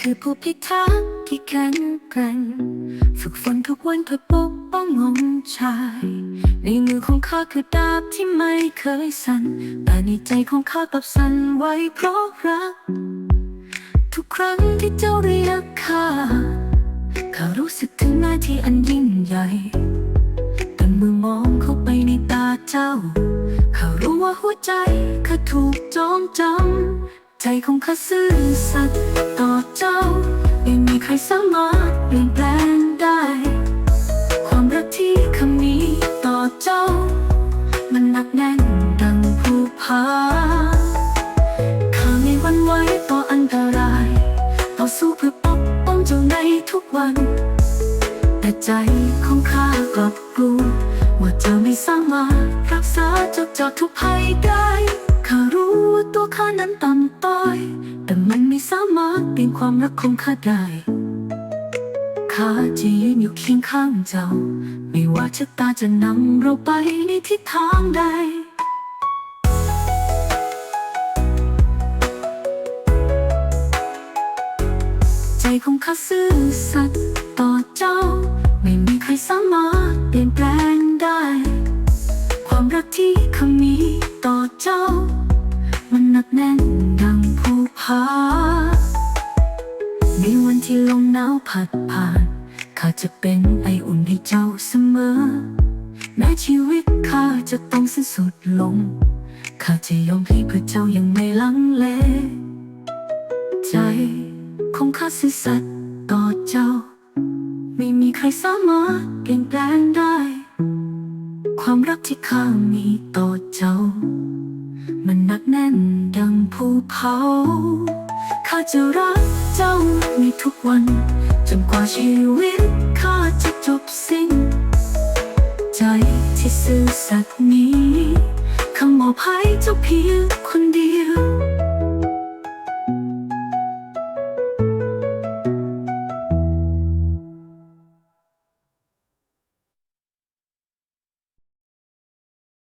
คือผู้พิทักษ์ที่แข็งแกร่งฝึกฝนทุกวันเพื่อปกป้ององค์ชาย ในมือของข้าคือดาบที่ไม่เคยสั่น แต่ในใจของข้ากลับสั่นไหวเพราะรัก ทุกครั้งที่เจ้าเรียกข้าข้ารู้สึกถึงหน้าที่อันยิ่งใหญ่แต่เมื่อมองเข้าไปในตาเจ้าข้ารู้ว่าหัวใจข้าถูกจองจำ ใจของข้าซื่อสัตย์ต่อเจ้า ไม่มีใครสามารถเปลี่ยนแปลงได้ ความรักที่ข้ามีต่อเจ้า มันหนักแน่นดังภูผาข้าไม่หวั่นไหวต่ออันตราย ต่อสู้เพื่อปกป้องเจ้าในทุกวัน แต่ใจของข้ากลับกลัวว่าเจะไม่สามารถรักษาเจากจากทุกภัย ว่าตัวข้านั้นต่ำต้อย แต่มันไม่สามารถเปลี่ยนความรักของข้าได้ข้าจะยืนอยู่เคียงข้างเจ้า ไม่ว่าชะตาจะนำเราไปในทิศทางใดใจของข้าซื่อสัตย์ต่อเจ้า ไม่มีใครสามารถเปลี่ยนแปลงได้ ความรักที่ข้ามีต่อเจ้า กแน่นดังภูผาในวันที่ลมหนาวพัดผ่าน ข้าจะเป็นไออุ่นให้เจ้าเสมอ แม้ชีวิตข้าจะต้องสิ้นสุดลง ข้าจะยอมให้เพื่อเจ้ายังไม่ลังเล ใจของข้าซื่อสัตย์ต่อเจ้า ไม่มีใครสามารถเปลี่ยนแปลงได้ ความรักที่ข้ามีต่อ ขาข้าจะรักเจ้าในทุกวัน จนกว่าชีวิตข้าจะจบสิ้น ใจที่ซื่อสัตย์นี้คำมอบให้เจ้าเพียงคนเดีย